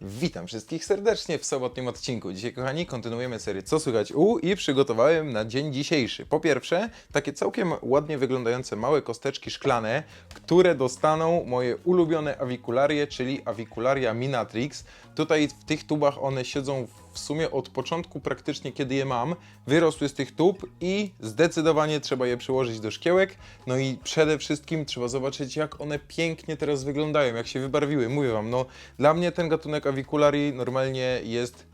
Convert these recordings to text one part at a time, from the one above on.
Witam wszystkich serdecznie w sobotnim odcinku. Dzisiaj, kochani, kontynuujemy serię Co słychać u i przygotowałem na dzień dzisiejszy. Po pierwsze, takie całkiem ładnie wyglądające małe kosteczki szklane, które dostaną moje ulubione awikularie, czyli awikularia Minatrix. Tutaj w tych tubach one siedzą w sumie od początku praktycznie kiedy je mam, wyrosły z tych tub i zdecydowanie trzeba je przyłożyć do szkiełek. No i przede wszystkim trzeba zobaczyć jak one pięknie teraz wyglądają, jak się wybarwiły. Mówię wam, no dla mnie ten gatunek awikularii normalnie jest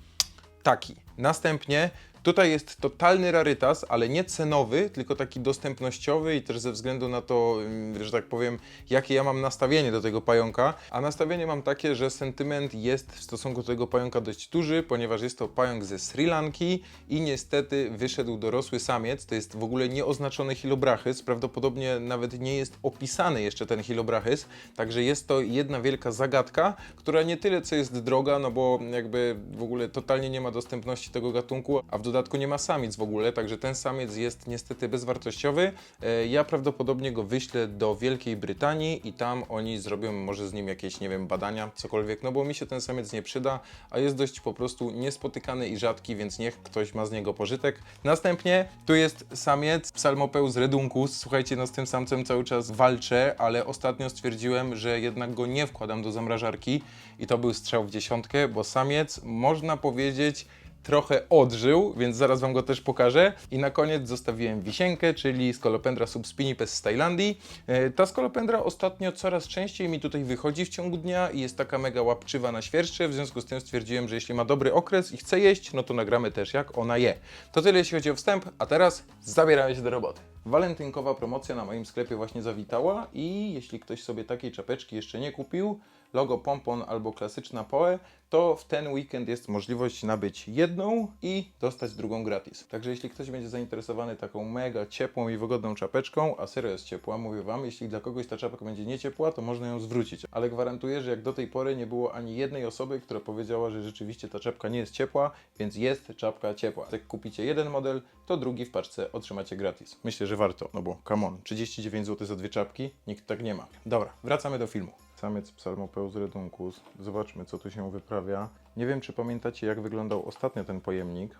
taki. Następnie tutaj jest totalny rarytas, ale nie cenowy, tylko taki dostępnościowy i też ze względu na to, ym, że tak powiem, jakie ja mam nastawienie do tego pająka. A nastawienie mam takie, że sentyment jest w stosunku do tego pająka dość duży, ponieważ jest to pająk ze Sri Lanki i niestety wyszedł dorosły samiec. To jest w ogóle nieoznaczony hilobrachys, prawdopodobnie nawet nie jest opisany jeszcze ten hilobrachys, także jest to jedna wielka zagadka, która nie tyle co jest droga, no bo jakby w ogóle totalnie nie ma dostępności tego gatunku, a w dodatku nie ma samic w ogóle, także ten samiec jest niestety bezwartościowy. E, Ja prawdopodobnie go wyślę do Wielkiej Brytanii i tam oni zrobią może z nim jakieś, nie wiem, badania, cokolwiek, no bo mi się ten samiec nie przyda, a jest dość po prostu niespotykany i rzadki, więc niech ktoś ma z niego pożytek. Następnie tu jest samiec Psalmopeus reduncus. Słuchajcie, no z tym samcem cały czas walczę, ale ostatnio stwierdziłem, że jednak go nie wkładam do zamrażarki i to był strzał w dziesiątkę, bo samiec, można powiedzieć, trochę odżył, więc zaraz Wam go też pokażę. I na koniec zostawiłem wisienkę, czyli Scolopendra subspinipes z Tajlandii. E, Ta Scolopendra ostatnio coraz częściej mi tutaj wychodzi w ciągu dnia i jest taka mega łapczywa na świerszcze, w związku z tym stwierdziłem, że jeśli ma dobry okres i chce jeść, no to nagramy też jak ona je. To tyle jeśli chodzi o wstęp, a teraz zabieramy się do roboty. Walentynkowa promocja na moim sklepie właśnie zawitała i jeśli ktoś sobie takiej czapeczki jeszcze nie kupił, logo pompon albo klasyczna poe, to w ten weekend jest możliwość nabyć jedną i dostać drugą gratis. Także jeśli ktoś będzie zainteresowany taką mega ciepłą i wygodną czapeczką, a serio jest ciepła, mówię Wam, jeśli dla kogoś ta czapka będzie nie ciepła, to można ją zwrócić. Ale gwarantuję, że jak do tej pory nie było ani jednej osoby, która powiedziała, że rzeczywiście ta czapka nie jest ciepła, więc jest czapka ciepła. Jak kupicie jeden model, to drugi w paczce otrzymacie gratis. Myślę, że warto, no bo come on, 39 zł za dwie czapki, nikt tak nie ma. Dobra, wracamy do filmu. Samiec Psalmopeus reduncus. Zobaczmy, co tu się wyprawia. Nie wiem, czy pamiętacie, jak wyglądał ostatnio ten pojemnik.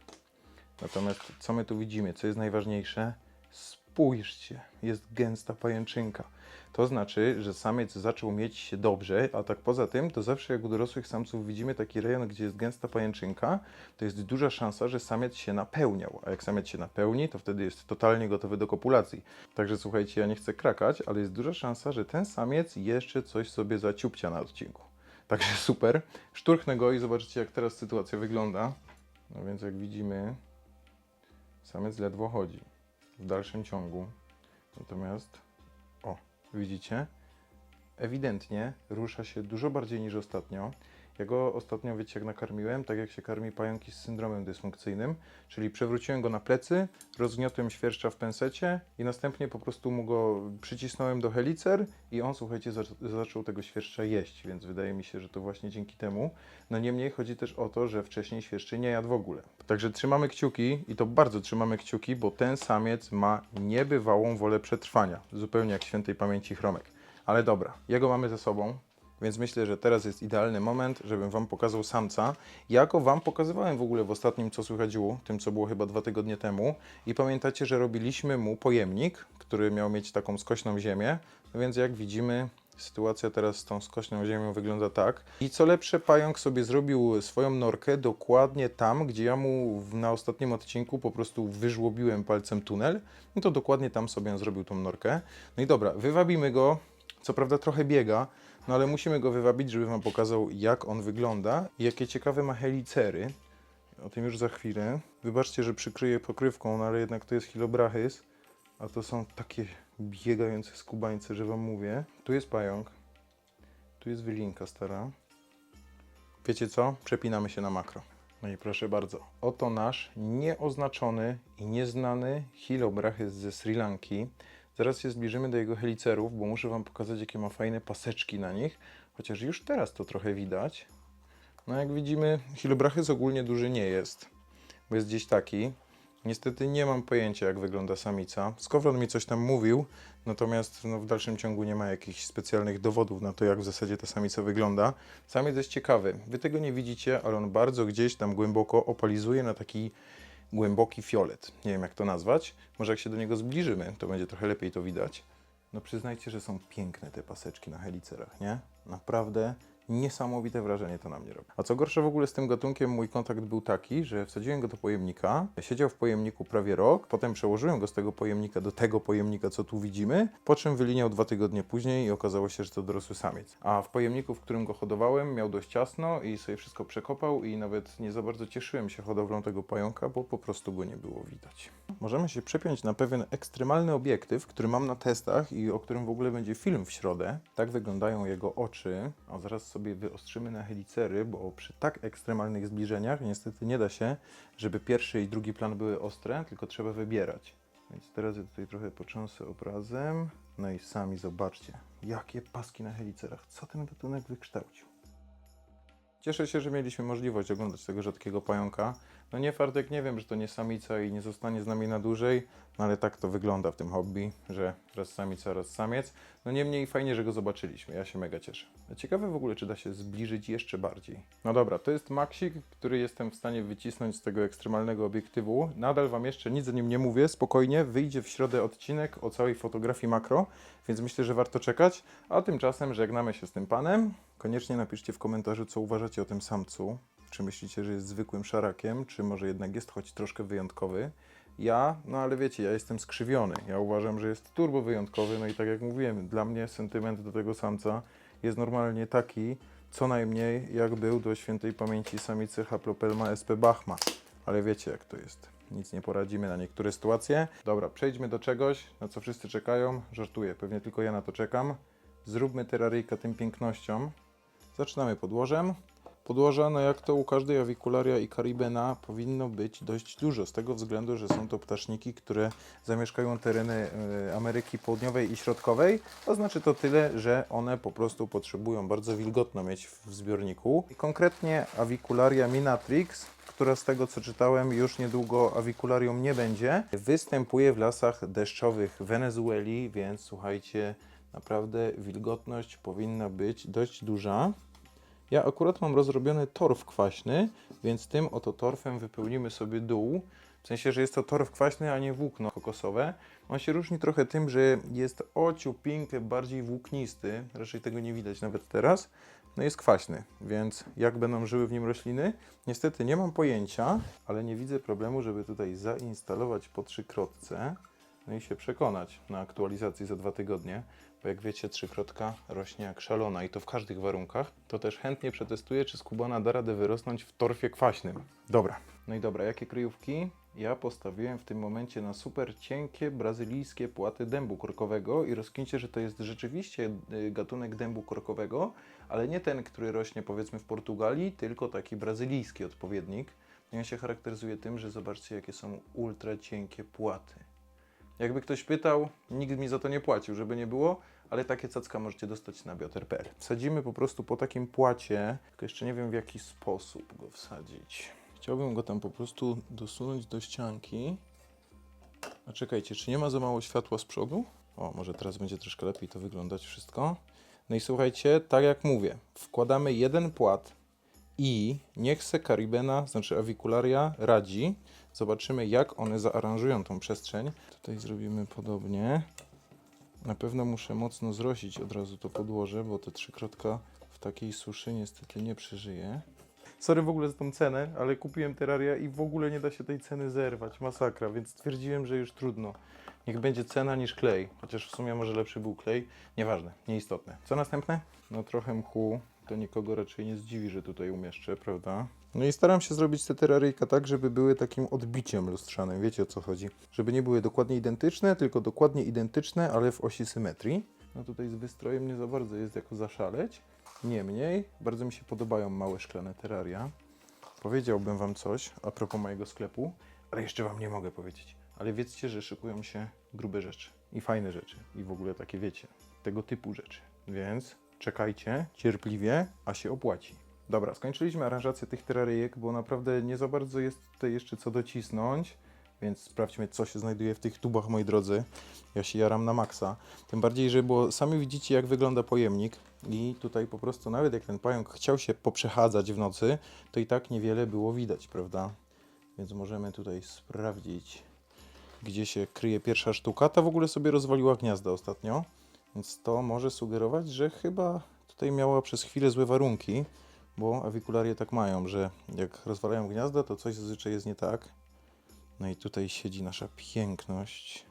Natomiast co my tu widzimy, co jest najważniejsze? Spójrzcie, jest gęsta pajęczynka. To znaczy, że samiec zaczął mieć się dobrze, a tak poza tym, to zawsze jak u dorosłych samców widzimy taki rejon, gdzie jest gęsta pajęczynka, to jest duża szansa, że samiec się napełniał. A jak samiec się napełni, to wtedy jest totalnie gotowy do kopulacji. Także słuchajcie, ja nie chcę krakać, ale jest duża szansa, że ten samiec jeszcze coś sobie zaciupcia na odcinku. Także super. Szturchnę go i zobaczycie, jak teraz sytuacja wygląda. No więc jak widzimy, samiec ledwo chodzi w dalszym ciągu. Natomiast, o, widzicie, ewidentnie rusza się dużo bardziej niż ostatnio. Ja go ostatnio, wiecie, jak nakarmiłem, tak jak się karmi pająki z syndromem dysfunkcyjnym, czyli przewróciłem go na plecy, rozgniotłem świerszcza w pensecie i następnie po prostu mu go przycisnąłem do helicer i on, słuchajcie, zac- zaczął tego świerszcza jeść, więc wydaje mi się, że to właśnie dzięki temu. No niemniej chodzi też o to, że wcześniej świerszczy nie jadł w ogóle. Także trzymamy kciuki i to bardzo trzymamy kciuki, bo ten samiec ma niebywałą wolę przetrwania, zupełnie jak świętej pamięci chromek. Ale dobra, jego mamy ze sobą, więc myślę, że teraz jest idealny moment, żebym Wam pokazał samca. Ja go Wam pokazywałem w ogóle w ostatnim, co słychać u, tym co było chyba dwa tygodnie temu. I pamiętacie, że robiliśmy mu pojemnik, który miał mieć taką skośną ziemię. No więc jak widzimy, sytuacja teraz z tą skośną ziemią wygląda tak. I co lepsze, pająk sobie zrobił swoją norkę dokładnie tam, gdzie ja mu na ostatnim odcinku po prostu wyżłobiłem palcem tunel. No to dokładnie tam sobie on zrobił tą norkę. No i dobra, wywabimy go. Co prawda trochę biega, no ale musimy go wywabić, żeby Wam pokazał, jak on wygląda i jakie ciekawe ma helicery. O tym już za chwilę. Wybaczcie, że przykryję pokrywką, no ale jednak to jest hilobrachys, a to są takie biegające skubańce, że Wam mówię. Tu jest pająk, tu jest wylinka stara. Wiecie co? Przepinamy się na makro. No i proszę bardzo, oto nasz nieoznaczony i nieznany hilobrachys ze Sri Lanki. Zaraz się zbliżymy do jego helicerów, bo muszę Wam pokazać, jakie ma fajne paseczki na nich. Chociaż już teraz to trochę widać. No jak widzimy, hilobrachys ogólnie duży nie jest, bo jest gdzieś taki. Niestety nie mam pojęcia, jak wygląda samica. Skowron mi coś tam mówił, natomiast no, w dalszym ciągu nie ma jakichś specjalnych dowodów na to, jak w zasadzie ta samica wygląda. Samiec jest ciekawy. Wy tego nie widzicie, ale on bardzo gdzieś tam głęboko opalizuje na taki głęboki fiolet. Nie wiem, jak to nazwać. Może jak się do niego zbliżymy, to będzie trochę lepiej to widać. No przyznajcie, że są piękne te paseczki na helicerach, nie? Naprawdę niesamowite wrażenie to na mnie robi. A co gorsze w ogóle z tym gatunkiem, mój kontakt był taki, że wsadziłem go do pojemnika, siedział w pojemniku prawie rok, potem przełożyłem go z tego pojemnika do tego pojemnika, co tu widzimy, po czym wyliniał dwa tygodnie później i okazało się, że to dorosły samiec. A w pojemniku, w którym go hodowałem, miał dość ciasno i sobie wszystko przekopał i nawet nie za bardzo cieszyłem się hodowlą tego pająka, bo po prostu go nie było widać. Możemy się przepiąć na pewien ekstremalny obiektyw, który mam na testach i o którym w ogóle będzie film w środę. Tak wyglądają jego oczy, a zaraz sobie wyostrzymy na helicery, bo przy tak ekstremalnych zbliżeniach niestety nie da się, żeby pierwszy i drugi plan były ostre, tylko trzeba wybierać. Więc teraz ja tutaj trochę począsę obrazem. No i sami zobaczcie, jakie paski na helicerach. Co ten gatunek wykształcił? Cieszę się, że mieliśmy możliwość oglądać tego rzadkiego pająka. No nie Fardek, nie wiem, że to nie samica i nie zostanie z nami na dłużej, no ale tak to wygląda w tym hobby, że raz samica, raz samiec. No niemniej fajnie, że go zobaczyliśmy, ja się mega cieszę. Ciekawe w ogóle, czy da się zbliżyć jeszcze bardziej. No dobra, to jest Maxik, który jestem w stanie wycisnąć z tego ekstremalnego obiektywu. Nadal Wam jeszcze nic o nim nie mówię, spokojnie, wyjdzie w środę odcinek o całej fotografii makro, więc myślę, że warto czekać. A tymczasem żegnamy się z tym panem. Koniecznie napiszcie w komentarzu, co uważacie o tym samcu. Czy myślicie, że jest zwykłym szarakiem, czy może jednak jest choć troszkę wyjątkowy? Ja, no ale wiecie, ja jestem skrzywiony. Ja uważam, że jest turbo wyjątkowy, no i tak jak mówiłem, dla mnie sentyment do tego samca jest normalnie taki, co najmniej jak był do świętej pamięci samicy Haplopelma sp Bachma. Ale wiecie jak to jest. Nic nie poradzimy na niektóre sytuacje. Dobra, przejdźmy do czegoś, na co wszyscy czekają. Żartuję, pewnie tylko ja na to czekam. Zróbmy teraryjka tym pięknością. Zaczynamy podłożem. Podłoża, no jak to u każdej awikularia i karibena, powinno być dość dużo, z tego względu, że są to ptaszniki, które zamieszkają tereny e, Ameryki Południowej i Środkowej. To znaczy to tyle, że one po prostu potrzebują bardzo wilgotno mieć w zbiorniku. I konkretnie awikularia minatrix, która z tego co czytałem już niedługo awikularią nie będzie, występuje w lasach deszczowych Wenezueli, więc słuchajcie, naprawdę wilgotność powinna być dość duża. Ja akurat mam rozrobiony torf kwaśny, więc tym oto torfem wypełnimy sobie dół. W sensie, że jest to torf kwaśny, a nie włókno kokosowe. On się różni trochę tym, że jest ociupinkę bardziej włóknisty. Raczej tego nie widać nawet teraz. No jest kwaśny, więc jak będą żyły w nim rośliny? Niestety nie mam pojęcia, ale nie widzę problemu, żeby tutaj zainstalować po trzykrotce. No i się przekonać na aktualizacji za dwa tygodnie, bo jak wiecie, trzykrotka rośnie jak szalona i to w każdych warunkach. To też chętnie przetestuję, czy skubana da radę wyrosnąć w torfie kwaśnym. Dobra, no i dobra, jakie kryjówki? Ja postawiłem w tym momencie na super cienkie brazylijskie płaty dębu korkowego i rozkmincie, że to jest rzeczywiście y, gatunek dębu korkowego, ale nie ten, który rośnie powiedzmy w Portugalii, tylko taki brazylijski odpowiednik. I on się charakteryzuje tym, że zobaczcie, jakie są ultra cienkie płaty. Jakby ktoś pytał, nikt mi za to nie płacił, żeby nie było, ale takie cacka możecie dostać na bioter.pl. Wsadzimy po prostu po takim płacie, tylko jeszcze nie wiem w jaki sposób go wsadzić. Chciałbym go tam po prostu dosunąć do ścianki. A czekajcie, czy nie ma za mało światła z przodu? O, może teraz będzie troszkę lepiej to wyglądać wszystko. No i słuchajcie, tak jak mówię, wkładamy jeden płat i niech se Caribena, znaczy awikularia, radzi. Zobaczymy, jak one zaaranżują tą przestrzeń. Tutaj zrobimy podobnie. Na pewno muszę mocno zrosić od razu to podłoże, bo te trzykrotka w takiej suszy niestety nie przeżyje. Sorry w ogóle za tą cenę, ale kupiłem teraria i w ogóle nie da się tej ceny zerwać. Masakra, więc stwierdziłem, że już trudno. Niech będzie cena niż klej. Chociaż w sumie może lepszy był klej. Nieważne, nieistotne. Co następne? No trochę mchu. To nikogo raczej nie zdziwi, że tutaj umieszczę, prawda? No i staram się zrobić te teraryjka tak, żeby były takim odbiciem lustrzanym. Wiecie o co chodzi? Żeby nie były dokładnie identyczne, tylko dokładnie identyczne, ale w osi symetrii. No tutaj z wystrojem nie za bardzo jest jako zaszaleć. Niemniej, bardzo mi się podobają małe szklane teraria. Powiedziałbym Wam coś a propos mojego sklepu, ale jeszcze Wam nie mogę powiedzieć. Ale wiedzcie, że szykują się grube rzeczy i fajne rzeczy i w ogóle takie wiecie, tego typu rzeczy. Więc czekajcie cierpliwie, a się opłaci. Dobra, skończyliśmy aranżację tych teraryjek, bo naprawdę nie za bardzo jest tutaj jeszcze co docisnąć, więc sprawdźmy, co się znajduje w tych tubach, moi drodzy. Ja się jaram na maksa. Tym bardziej, że bo sami widzicie, jak wygląda pojemnik i tutaj po prostu nawet jak ten pająk chciał się poprzechadzać w nocy, to i tak niewiele było widać, prawda? Więc możemy tutaj sprawdzić, gdzie się kryje pierwsza sztuka. Ta w ogóle sobie rozwaliła gniazda ostatnio, więc to może sugerować, że chyba tutaj miała przez chwilę złe warunki, bo awikularie tak mają, że jak rozwalają gniazda, to coś zazwyczaj jest nie tak. No i tutaj siedzi nasza piękność.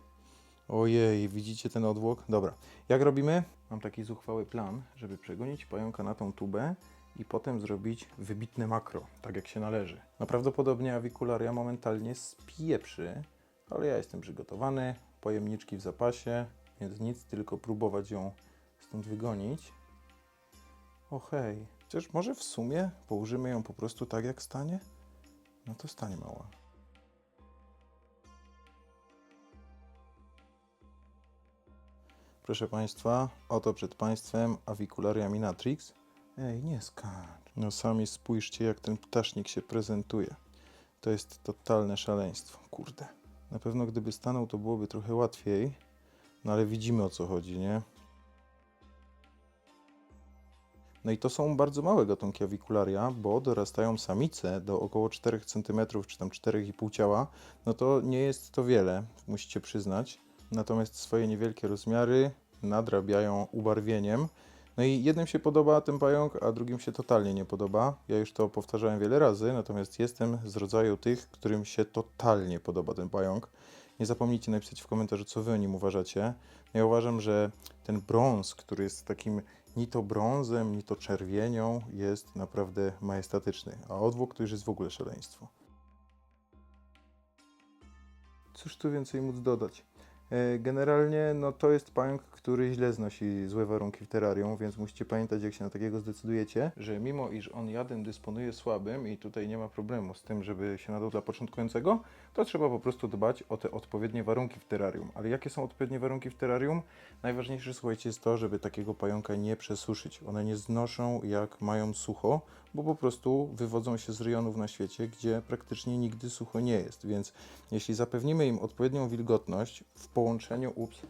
Ojej, widzicie ten odwłok? Dobra, jak robimy? Mam taki zuchwały plan, żeby przegonić pająka na tą tubę i potem zrobić wybitne makro, tak jak się należy. No prawdopodobnie awikularia momentalnie spieprzy, ale ja jestem przygotowany, pojemniczki w zapasie, więc nic, tylko próbować ją stąd wygonić. O hej, chociaż może w sumie położymy ją po prostu tak jak stanie? No to stanie mała. Proszę Państwa, oto przed Państwem Avicularia minatrix. Ej, nie skacz. No sami spójrzcie, jak ten ptasznik się prezentuje. To jest totalne szaleństwo, kurde. Na pewno gdyby stanął, to byłoby trochę łatwiej, no ale widzimy o co chodzi, nie? No i to są bardzo małe gatunki awikularia, bo dorastają samice do około 4 cm czy tam 4,5 ciała. No to nie jest to wiele, musicie przyznać. Natomiast swoje niewielkie rozmiary nadrabiają ubarwieniem. No i jednym się podoba ten pająk, a drugim się totalnie nie podoba. Ja już to powtarzałem wiele razy, natomiast jestem z rodzaju tych, którym się totalnie podoba ten pająk. Nie zapomnijcie napisać w komentarzu, co wy o nim uważacie. No ja uważam, że ten brąz, który jest takim ni to brązem, ni to czerwienią, jest naprawdę majestatyczny. A odwłok to już jest w ogóle szaleństwo. Cóż tu więcej móc dodać? E, Generalnie no to jest pająk, który źle znosi złe warunki w terrarium, więc musicie pamiętać, jak się na takiego zdecydujecie, że mimo iż on jadem dysponuje słabym i tutaj nie ma problemu z tym, żeby się nadał dla początkującego, to trzeba po prostu dbać o te odpowiednie warunki w terrarium. Ale jakie są odpowiednie warunki w terrarium? Najważniejsze, słuchajcie, jest to, żeby takiego pająka nie przesuszyć. One nie znoszą jak mają sucho, bo po prostu wywodzą się z rejonów na świecie, gdzie praktycznie nigdy sucho nie jest. Więc jeśli zapewnimy im odpowiednią wilgotność w połączeniu, ups,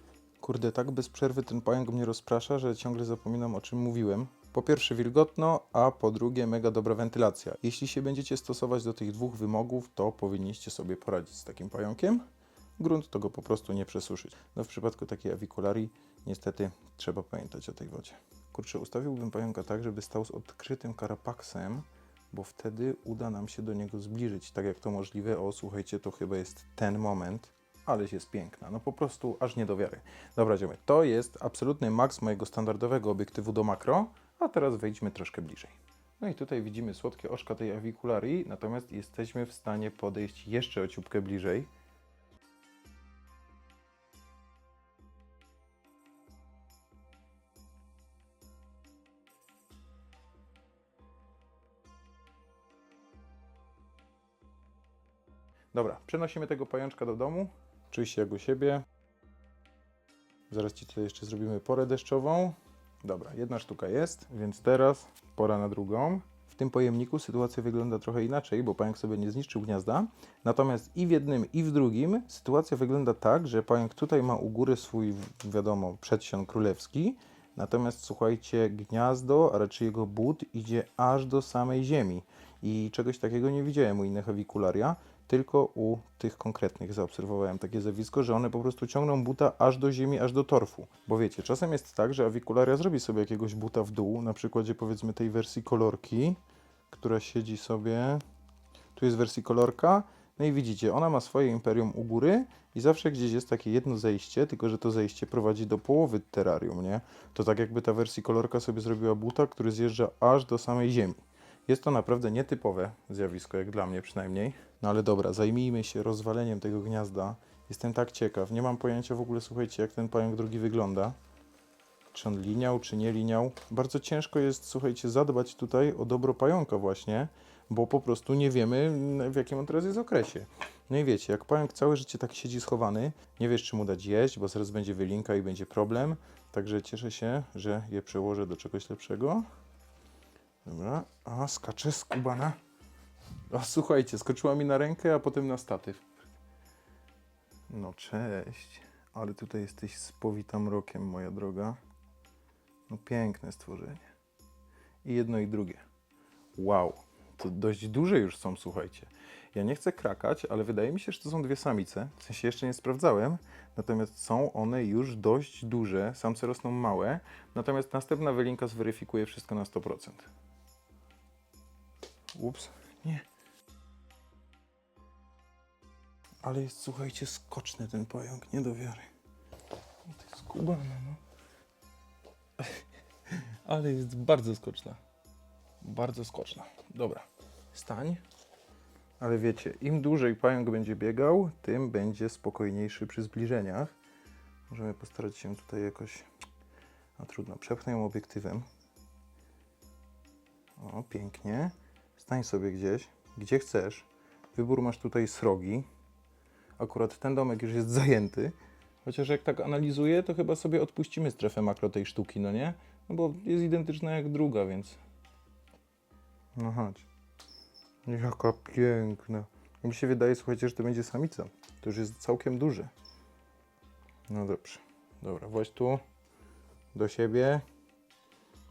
kurde, tak bez przerwy ten pająk mnie rozprasza, że ciągle zapominam o czym mówiłem. Po pierwsze wilgotno, a po drugie mega dobra wentylacja. Jeśli się będziecie stosować do tych dwóch wymogów, to powinniście sobie poradzić z takim pająkiem. Grunt to go po prostu nie przesuszyć. No w przypadku takiej awikularii niestety trzeba pamiętać o tej wodzie. Kurczę, ustawiłbym pająka tak, żeby stał z odkrytym karapaksem, bo wtedy uda nam się do niego zbliżyć, tak jak to możliwe. O, słuchajcie, to chyba jest ten moment, aleś jest piękna. No po prostu aż nie do wiary. Dobra, ziomy, to jest absolutny maks mojego standardowego obiektywu do makro, a teraz wejdźmy troszkę bliżej. No i tutaj widzimy słodkie oczka tej awikularii, natomiast jesteśmy w stanie podejść jeszcze o ciupkę bliżej. Dobra, przenosimy tego pajączka do domu. Czuj się jak u siebie. Zaraz Ci tutaj jeszcze zrobimy porę deszczową. Dobra, jedna sztuka jest, więc teraz pora na drugą. W tym pojemniku sytuacja wygląda trochę inaczej, bo pająk sobie nie zniszczył gniazda. Natomiast i w jednym, i w drugim sytuacja wygląda tak, że pająk tutaj ma u góry swój, wiadomo, przedsion królewski. Natomiast słuchajcie, gniazdo, a raczej jego but idzie aż do samej ziemi. I czegoś takiego nie widziałem u innych awikularia, tylko u tych konkretnych zaobserwowałem takie zjawisko, że one po prostu ciągną buta aż do ziemi, aż do torfu. Bo wiecie, czasem jest tak, że awikularia zrobi sobie jakiegoś buta w dół, na przykładzie powiedzmy tej wersji kolorki, która siedzi sobie, tu jest wersji kolorka, no i widzicie, ona ma swoje imperium u góry i zawsze gdzieś jest takie jedno zejście, tylko że to zejście prowadzi do połowy terrarium, nie? To tak jakby ta wersji kolorka sobie zrobiła buta, który zjeżdża aż do samej ziemi. Jest to naprawdę nietypowe zjawisko, jak dla mnie przynajmniej. No ale dobra, zajmijmy się rozwaleniem tego gniazda. Jestem tak ciekaw. Nie mam pojęcia w ogóle, słuchajcie, jak ten pająk drugi wygląda. Czy on liniał, czy nie liniał. Bardzo ciężko jest, słuchajcie, zadbać tutaj o dobro pająka właśnie, bo po prostu nie wiemy, w jakim on teraz jest okresie. No i wiecie, jak pająk całe życie tak siedzi schowany, nie wiesz, czy mu dać jeść, bo zaraz będzie wylinka i będzie problem. Także cieszę się, że je przełożę do czegoś lepszego. Dobra, a skacze skubana. O, słuchajcie, skoczyła mi na rękę, a potem na statyw. No cześć, ale tutaj jesteś spowita mrokiem, moja droga. No piękne stworzenie. I jedno i drugie. Wow, to dość duże już są, słuchajcie. Ja nie chcę krakać, ale wydaje mi się, że to są dwie samice. W sensie jeszcze nie sprawdzałem, natomiast są one już dość duże. Samce rosną małe, natomiast następna wylinka zweryfikuje wszystko na 100%. Ups, nie. Ale jest, słuchajcie, skoczny ten pająk, nie do wiary. No To jest kubana, no. Ale jest bardzo skoczna. Bardzo skoczna. Dobra, stań. Ale wiecie, im dłużej pająk będzie biegał, tym będzie spokojniejszy przy zbliżeniach. Możemy postarać się tutaj jakoś... A trudno, przepchnę ją obiektywem. O, pięknie. Stań sobie gdzieś, gdzie chcesz. Wybór masz tutaj srogi. Akurat ten domek już jest zajęty. Chociaż jak tak analizuję, to chyba sobie odpuścimy strefę makro tej sztuki, no nie? No bo jest identyczna jak druga, więc... No chodź. Jaka piękna. Mi się wydaje, słuchajcie, że to będzie samica. To już jest całkiem duże. No dobrze. Dobra, właź tu. Do siebie.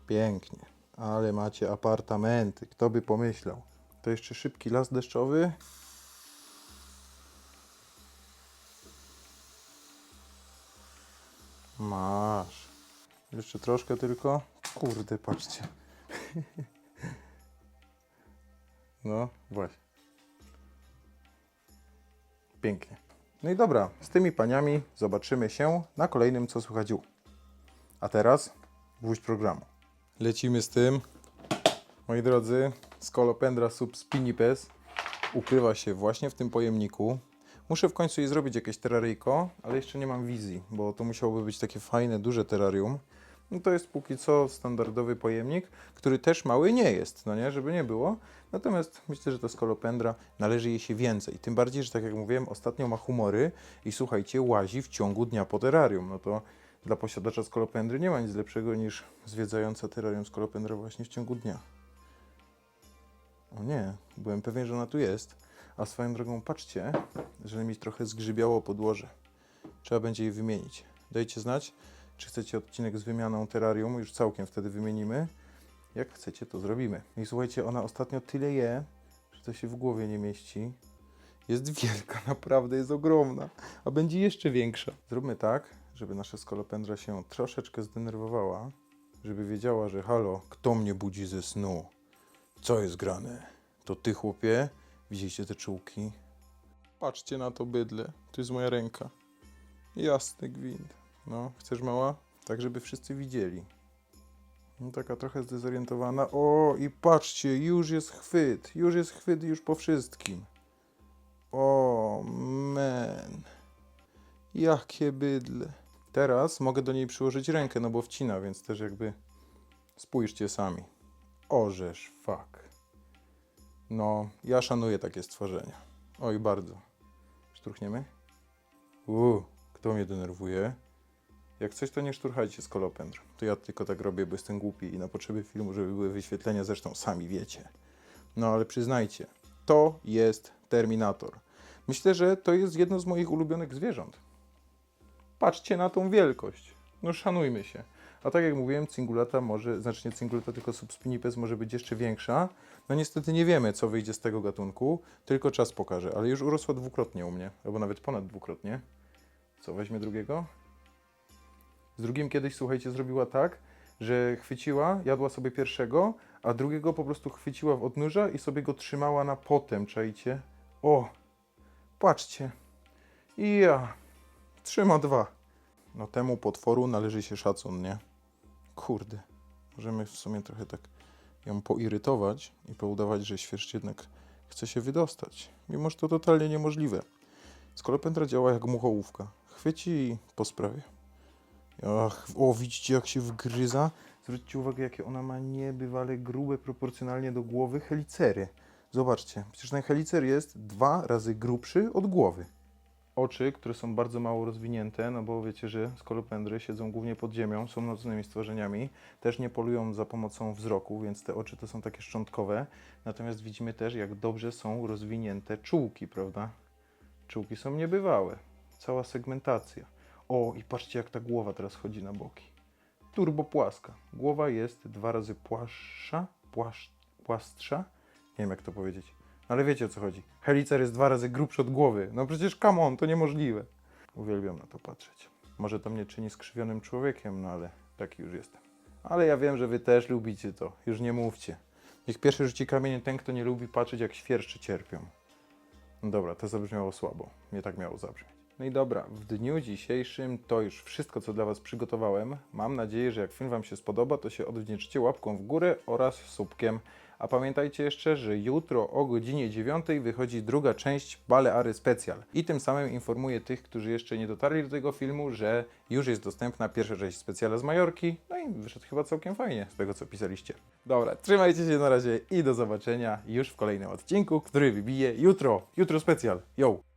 Pięknie. Ale macie apartamenty. Kto by pomyślał? To jeszcze szybki las deszczowy. Masz. Jeszcze troszkę tylko. Kurde, patrzcie. No, właśnie. Pięknie. No i dobra, z tymi paniami zobaczymy się na kolejnym Co Słychać U. A teraz gwóźdź programu. Lecimy z tym. Moi drodzy, Skolopendra subspinipes ukrywa się właśnie w tym pojemniku. Muszę w końcu jej zrobić jakieś terraryjko, ale jeszcze nie mam wizji, bo to musiałoby być takie fajne, duże terrarium. No to jest póki co standardowy pojemnik, który też mały nie jest, no nie, żeby nie było. Natomiast myślę, że to skolopendra należy jej się więcej. Tym bardziej, że tak jak mówiłem, ostatnio ma humory i słuchajcie, łazi w ciągu dnia po terrarium. No to dla posiadacza skolopendry nie ma nic lepszego niż zwiedzająca terrarium skolopendra właśnie w ciągu dnia. O nie, byłem pewien, że ona tu jest. A swoją drogą, patrzcie, że mi trochę zgrzybiało podłoże. Trzeba będzie jej wymienić. Dajcie znać, czy chcecie odcinek z wymianą terrarium, już całkiem wtedy wymienimy. Jak chcecie, to zrobimy. I słuchajcie, ona ostatnio tyle je, że to się w głowie nie mieści. Jest wielka, naprawdę jest ogromna, a będzie jeszcze większa. Zróbmy tak, żeby nasza skolopendra się troszeczkę zdenerwowała, żeby wiedziała, że halo, kto mnie budzi ze snu? Co jest grane? To ty, chłopie? Widzieliście te czułki? Patrzcie na to bydle. To jest moja ręka. Jasny gwint. No, chcesz mała? Tak, żeby wszyscy widzieli. No, taka trochę zdezorientowana. O, i patrzcie, już jest chwyt. Już jest chwyt już po wszystkim. O, man. Jakie bydle. Teraz mogę do niej przyłożyć rękę, no bo wcina, więc też jakby spójrzcie sami. Orzesz, fuck. No, ja szanuję takie stworzenia. Oj, bardzo. Szturchniemy? Uuu, kto mnie denerwuje? Jak coś, to nie szturchajcie z kolopendr. To ja tylko tak robię, bo jestem głupi i na potrzeby filmu, żeby były wyświetlenia, zresztą sami wiecie. No ale przyznajcie, to jest Terminator. Myślę, że to jest jedno z moich ulubionych zwierząt. Patrzcie na tą wielkość. No szanujmy się. A tak jak mówiłem, cingulata może, znaczy nie cingulata, tylko subspinipes może być jeszcze większa. No niestety nie wiemy, co wyjdzie z tego gatunku, tylko czas pokaże. Ale już urosła dwukrotnie u mnie, albo nawet ponad dwukrotnie. Co, weźmie drugiego? Z drugim kiedyś, słuchajcie, zrobiła tak, że chwyciła, jadła sobie pierwszego, a drugiego po prostu chwyciła w odnóża i sobie go trzymała na potem, czajcie? O, patrzcie. I ja. Trzyma dwa. No temu potworu należy się szacun, nie? Kurde. Możemy w sumie trochę tak ją poirytować i poudawać, że świerszcz jednak chce się wydostać. Mimo, że to totalnie niemożliwe. Skolopendra działa jak muchołówka. Chwyci i po sprawie. Ach, o, widzicie jak się wgryza? Zwróćcie uwagę, jakie ona ma niebywale grube proporcjonalnie do głowy helicery. Zobaczcie, przecież ten helicer jest dwa razy grubszy od głowy. Oczy, które są bardzo mało rozwinięte, no bo wiecie, że skolopendry siedzą głównie pod ziemią, są nocnymi stworzeniami, też nie polują za pomocą wzroku, więc te oczy to są takie szczątkowe. Natomiast widzimy też, jak dobrze są rozwinięte czułki, prawda? Czułki są niebywałe. cała segmentacja. O, i patrzcie jak ta głowa teraz chodzi na boki. Turbo płaska. Głowa jest dwa razy płaszcza, płasz, płastsza. Nie wiem jak to powiedzieć. Ale wiecie o co chodzi. Helicer jest dwa razy grubszy od głowy. No przecież come on, to niemożliwe. Uwielbiam na to patrzeć. Może to mnie czyni skrzywionym człowiekiem, no ale taki już jestem. Ale ja wiem, że wy też lubicie to. Już nie mówcie. Niech pierwszy rzuci kamieniem ten, kto nie lubi patrzeć, jak świerszczy cierpią. No dobra, to zabrzmiało słabo. Nie tak miało zabrzmieć. No i dobra, w dniu dzisiejszym to już wszystko, co dla Was przygotowałem. Mam nadzieję, że jak film Wam się spodoba, to się odwdzięczycie łapką w górę oraz subkiem. A pamiętajcie jeszcze, że jutro o godzinie 9 wychodzi druga część Baleary Specjal. I tym samym informuję tych, którzy jeszcze nie dotarli do tego filmu, że już jest dostępna pierwsza część specjala z Majorki. No i wyszedł chyba całkiem fajnie z tego, co pisaliście. Dobra, trzymajcie się na razie i do zobaczenia już w kolejnym odcinku, który wybije jutro. Jutro specjal. Yo!